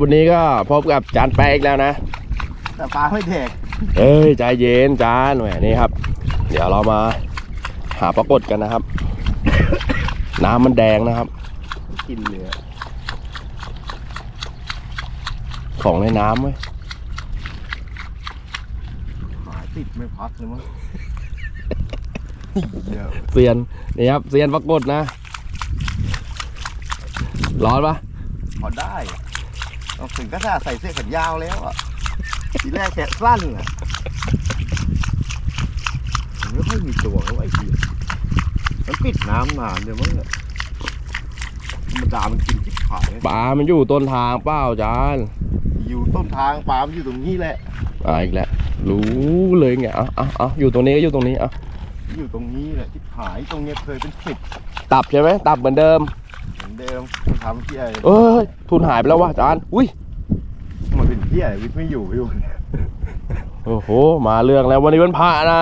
วันนี้ก็พบกับจานแป๊กอีกแล้วนะ แต่ปลาไม่แดกเอ้ยใจเย็นจานแหมนี่ครับ เดี๋ยวเรามาหาปรากฏกันนะครับ น้ำมันแดงนะครับ กินเนื้อของในน้ำเว้ยหมาติดไม่พักเลยมั้งเดี๋ยวเซียนนี่ครับเซียนปรากฏนะ ร้อนปะพอได้เอา ถึงก็ถ้าใส่เสื้อแขนยาวแล้วอะ ทีแรกแขนสั้นอะมันไม่ค่อยมีตัวเขาไอ้เหี้ยมันปิดน้ำนานเดี๋ยวมั้งเนี่ยธรรมดามันกินที่ผายปลามันอยู่ต้นทางเปล่าจานอยู่ต้นทางปลามันอยู่ตรงนี้แหละอ่าอีกแล้วรู้เลยไงเอะอะอะอยู่ตรงนี้ก็อยู่ตรงนี้อะอยู่ตรงนี้แหละที่ผายตรงเนี้ยเคยเป็นสิบตับใช่ไหมตับเหมือนเดิมเห มือนเดิมมันทำที่อะไรเอ้ยทุนหายไปแล้ววะจานอุ้ยมันเป็นที่อะไรวิทย์ไม่อยู่อยู่โอ้โห มาเรื่องแล้ววันนี้วันพระนะ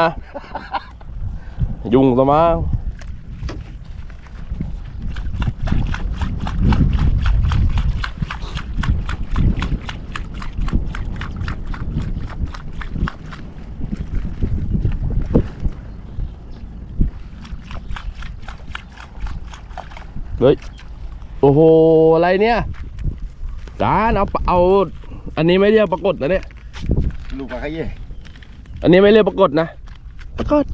ยุ่งซะมั้งเฮ้ย โอ้โห อะไรเนี่ยจานเอาเอา อันนี้ไม่เรียกปรากฏนะเนี่ย ลูกปลาขยะอันนี้ไม่เรียกปรากฏนะ ปรากฏ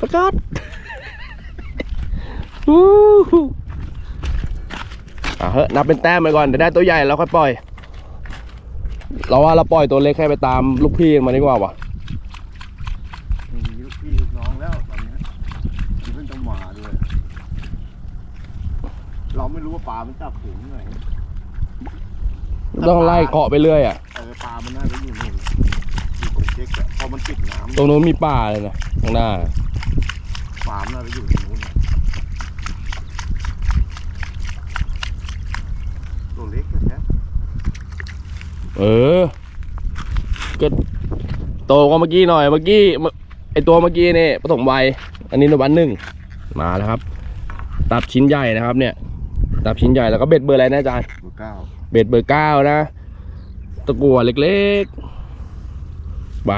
ปรากฏฮู้ฮู้อะเฮ้ยนับเป็นแต้มไปก่อนเดี๋ยวได้ตัวใหญ่แล้วค่อยปล่อย เราว่าเราปล่อยตัวเล็กให้ไปตามลูกพี่มาดีกว่าวะ มีลูกพี่ลูกน้องแล้วตอนเนี้ยมีเพื่อนจะมาด้วย เราไม่รู้ว่าปลามันจับถึงไหนต้องไล่เกาะไปเรื่อยอะเออปลามันน่าจะอยู่นู่นอยู่ตรงเช็คอะพอมันติดน้ตรงนู้นมีป่าเลยนะข้างหน้าำปลามันน่าจะอยู่ตรงนู้นตัวเล็กแค่เออก็โตกว่าเมื่อกี้หน่อยเมื่อกี้เมื่อไอตัวเมื่อกี้นี่ปฐมวัยอันนี้ในวันหนึ่งมาแล้วครับ ตับชิ้นใหญ่นะครับเนี่ย ตับชิ้นใหญ่แล้วก็เบ็ดเบอร์อะไรนะอาจารย์ตัวเก้าเบ็ดเบอร์เก้านะ ตะกั่วเล็กๆไป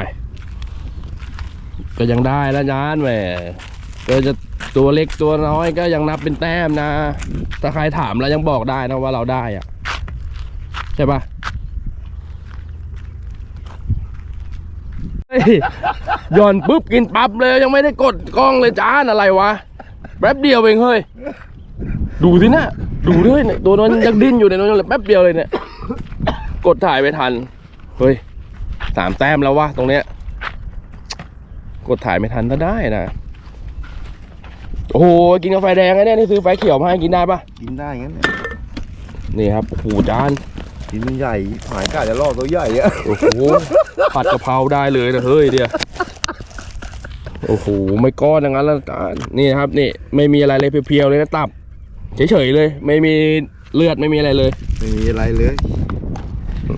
ก็ยังได้แล้วจานแหมก็จะตัวเล็กตัวน้อยก็ยังนับเป็นแต้มนะ ถ้าใครถามแล้วยังบอกได้นะว่าเราได้อะใช่ปะเฮ้ยหย่อนปุ๊บกินปั๊บเลยยังไม่ได้กดกล้องเลยจานอะไรวะ แป๊บเดียวเองเฮ้ย ดูสินะ ดูด้วยเนี่ยตัวนั้นยังดิ้นอยู่ในนั้นเลยแป๊บเดียวเลยเนี่ย กดถ่ายไม่ทัน เฮ้ยสามแต้มแล้ววะตรงเนี้ย กดถ่ายไม่ทันถ้าได้นะโอ้โหกินกาแฟแดงไอ้เนี่ยนี่ซื้อไฟเขียวมาให้กินได้ปะกินได้งั้นเนี่ยนี่ครับโอ้โหจานกินใหญ่หายกาจะล่อตัวใหญ่อะโอ้โหผัดกะเพราได้เลยนะเฮ้ยเดียวโอ้โหไม่ก้อนอย่างนั้นแล้วจานนี่นะครับนี่ไม่มีอะไรเลยเพียวๆเลยนะตับ เฉยๆเลย ไม่มีเลือดไม่มีอะไรเลย ไม่มีอะไรเลย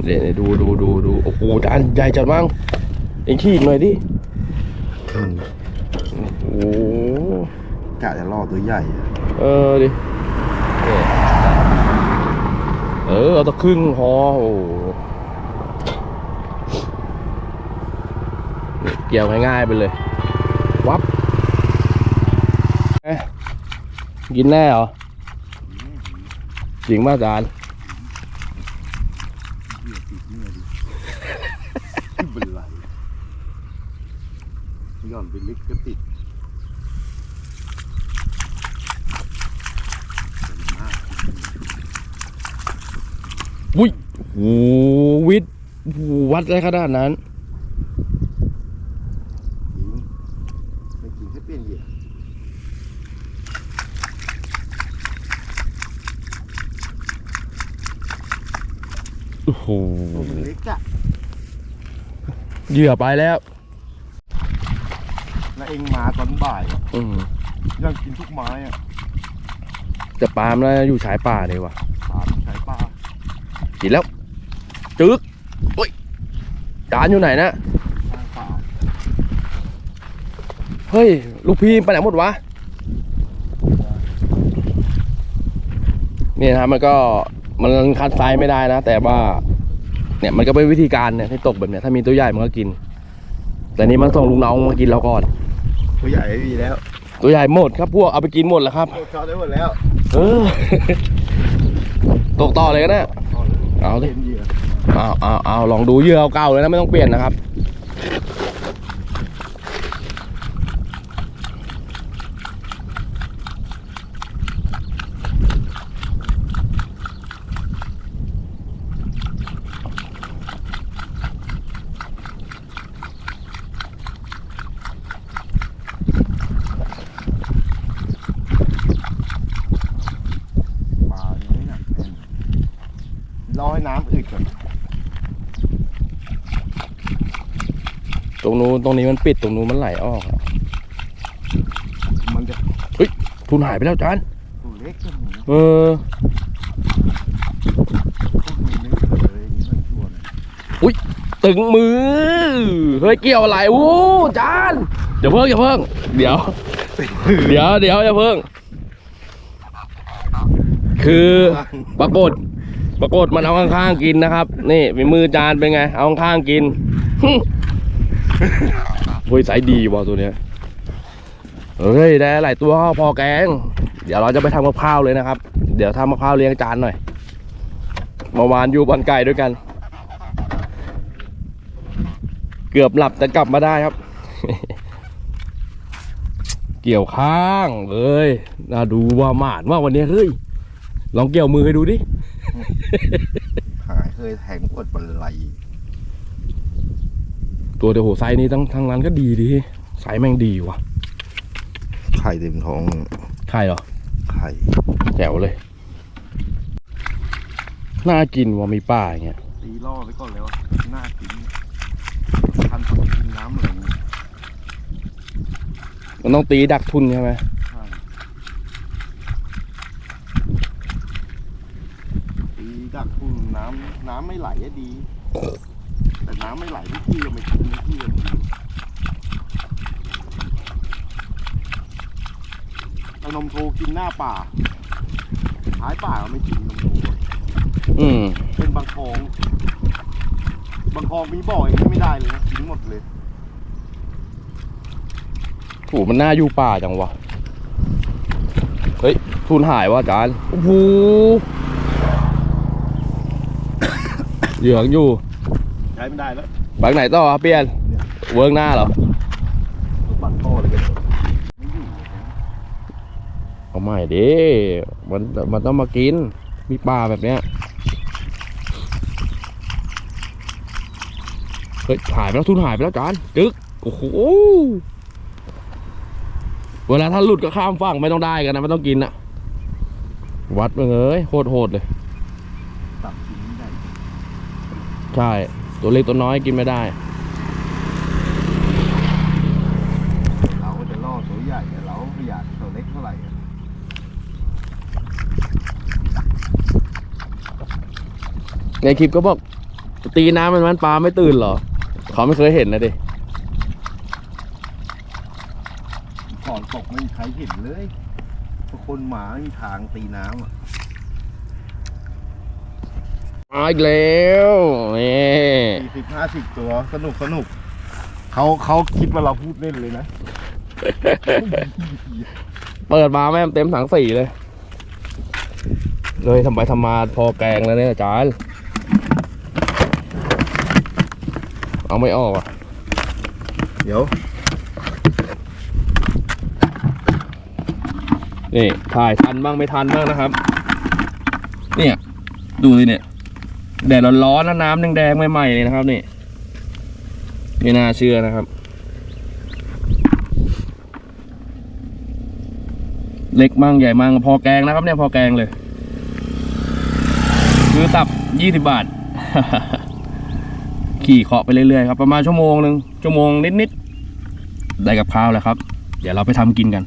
เดี๋ยวดูดูดูดูโอ้โหจานใหญ่จัดมั้งเอ็งขี้อีกหน่อยดิโอ้โหกะจะล่อตัวใหญ่อะเออดิเนี่ยเออเอาตะครึ่งพอโอ้โหนี่เกี่ยวง่ายๆไปเลย วับเอ๊ะกินแน่เหรอ จริงป่ะจานไม่เป็นไรหย่อนไปลึกก็ติดมากอุ้ยโอ้โหวิทย์โอ้โหวัดได้ขนาดนั้น จริงไม่กินแค่เปลี่ยนเหยื่อ โอ้โห ตัวมันเล็กอะเหยื่อไปแล้ว แล้วเองมาตอนบ่ายอะอืมยังกินทุกไม้อะแต่ปาล์มน่าจะอยู่ชายป่าเลยว่ะปลาใช้ปลากินแล้ว จึกโอ้ยจานอยู่ไหนนะ ทางป่าเฮ้ย ลูกพี่ไปไหนหมดวะนี่นะครับมันก็มันคัดไซส์ไม่ได้นะ แต่ว่า เนี่ยมันก็เป็นวิธีการเนี่ยที่ตกแบบเนี้ยถ้ามีตัวใหญ่มันก็กิน แต่นี่มันส่งลุงน้องมากินเราก่อน ตัวใหญ่ไม่มีแล้วตัวใหญ่หมดครับพวกเอาไปกินหมดแล้วครับเขาได้หมดแล้ว เออ ตกต่อเลยก็ได้เอาดิเต็มเหยื่อเอาเอาเอาลองดูเหยื่อเก่าๆเลยนะไม่ต้องเปลี่ยนนะครับ ปลาอย่างนี้นะรอให้ น้ำอึดก่อนตรงนู้นตรงนี้มันปิดตรงนู้นมันไหลออกอะมันจะทุนหายไปแล้วจานตัวเล็กจังเลยนะเออพวกนี้นึกเลยนี่มันชวนตึงมือเฮ้ยเกี่ยวอะไรโอ้จานอย่าเพิ่งอย่าเพิ่งเดี๋ยว เดี๋ยวเดี๋ยวอย่าเพิ่ง คือปรากฏ ปรากฏมันเอาข้างๆกินนะครับ นี่มีมือจานเป็นไง เอาข้างๆกินหึเฮ้ยสายดีว่ะตัวเนี้ยเฮ้ยได้หลายตัวพอแกง เดี๋ยวเราจะไปทำกับข้าวเลยนะครับ เดี๋ยวทำกับข้าวเลี้ยงจานหน่อยเมื่อวานอยู่บันไก่ด้วยกัน เกือบหลับแต่กลับมาได้ครับ เกี่ยวข้างเอ้ยน่าดูว่าหมานว่าวันนี้เฮ้ยลองเกี่ยวมือให้ดูดิ หายเคยแทงกดบันไลตัวเดียวโหไซส์นี้ทั้งทั้งนั้นก็ดีดีไซส์แม่งดีว่ะไข่เต็มท้องใช่เหรอไข่แจ๋วเลย น่ากินว่ะมีป้าอย่างเงี้ยตีล่อไว้ก่อนแล้วน่ากินทันทำกินน้ำอะไรอย่างงี้มันต้องตีดักทุนใช่ไหม ใช่ตีดักทุ่นน้ำน้ำไม่ไหลอะดี แต่น้ำไม่ไหลทุกที่ก็ไม่กินทุกที่ก็ไม่กินเอานมโทกินหน้าป่าท้ายป่าก็ไม่กินนมโทอืมเป็นบางคลองบางคลองมีบ่ออย่างนี้ไม่ได้เลยนะทิ้งหมดเลยโหมันน่าอยู่ป่าจังวะ เฮ้ยทุนหายว่ะอาจานโอ้โห เหลืองอยู่ใช้ไม่ได้แล้วบางไหนต่อครับเปลี่ยนเวิร์กหน้าเหรอบัตรพ่อเลยกันไม่อยู่เลยนะเอาใหม่ดิมันมันต้องมากิน มีปลาแบบเนี้ยเฮ้ยหายไปแล้วทุนหายไปแล้วจานจึ๊กโอ้โหเวลาถ้าหลุดก็ข้ามฝั่งไม่ต้องได้กันนะไม่ต้องกินอะวัดมึงเอ้ยโคตรโหดเลย ตับกินไม่ได้ ใช่ ตัวเล็กตัวน้อยกินไม่ได้ เราก็จะล่อตัวใหญ่แต่เราไม่อยากตัวเล็กเท่าไหร่อะในคลิปก็บอก ตีน้ำมันมันปลาไม่ตื่นเหรอ เขาไม่เคยเห็นนะดิ ก่อนตกไม่มีใครเห็นเลยเพราะคนหมาไม่มีทางตีน้ำอะ มาอีกแล้วนี่สี่สิบห้าสิบตัวสนุกสนุกเขาเขาคิดว่าเราพูดเล่นเลยนะ เปิดมาแม่งเต็มถังสี่เลย เลยทำไปทำมาพอแกงแล้วเนี่ยอาจารย์เอาไม่ออกอะ เดี๋ยว นี่ ถ่ายทันบ้างไม่ทันบ้างนะครับ เนี่ย ดูสิเนี่ย แดดร้อนๆนะน้ำแดงๆใหม่ๆเลยนะครับนี่ไม่น่าเชื่อนะครับ เล็กมั่งใหญ่มั่งพอแกงนะครับ เนี่ยพอแกงเลยคือตับยี่สิบบาท ขี่เคาะไปเรื่อยๆครับ ประมาณชั่วโมงหนึ่งชั่วโมงนิดๆได้กับข้าวแล้วครับ เดี๋ยวเราไปทำกินกัน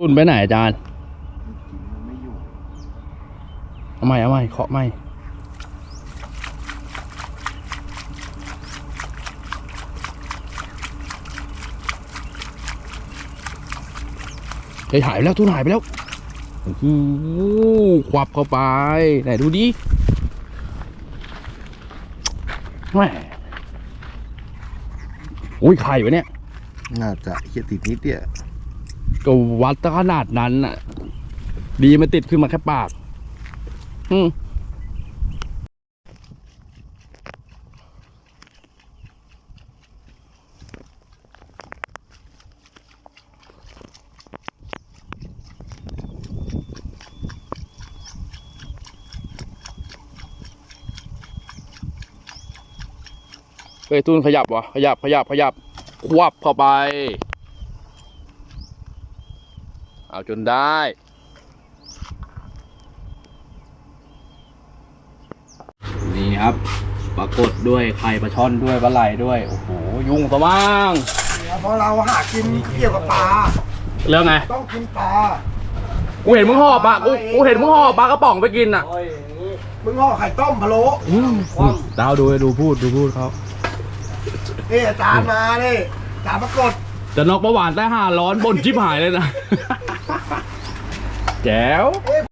อุ่นไปไหนอาจารย์ ไม่อยู่ เอาใหม่เอาใหม่เคาะใหม่เฮ้ยหายไปแล้วทุนหายไปแล้วโอ้โหควับเข้าไป ไหนดูดิแหมอุ้ยไข่วะเนี่ย น่าจะเฮียติดนิดเดียวก็วัดซะขนาดนั้นน่ะ ดีมันติดขึ้นมาแค่ปาก อืมเฮ้ยตูนขยับวะขยับขยับขยับ ควบเข้าไป เอาจนได้ นี่ครับ ปรา กฏด้วยไข่ปลาช่อนด้วยปลาไหลด้วย โอ้โห ยุ่งซะบ้าง เพราะเราหากินเกี่ยวกับปลา เรื่องไง ต้องกินปลา กูเห็นมึงห่อปลา กูกูเห็นมึงห่อปลากระป๋องไปกินอะมึงห่อไข่ต้มพะโล้ดาวดูดูพูดดูพูดเขานี่อาจารย์มานี่อาจารย์ปรากฏจะนอกประหวานใต้ห่าร้อนบนชิบหายเลยนะ แจ๋ว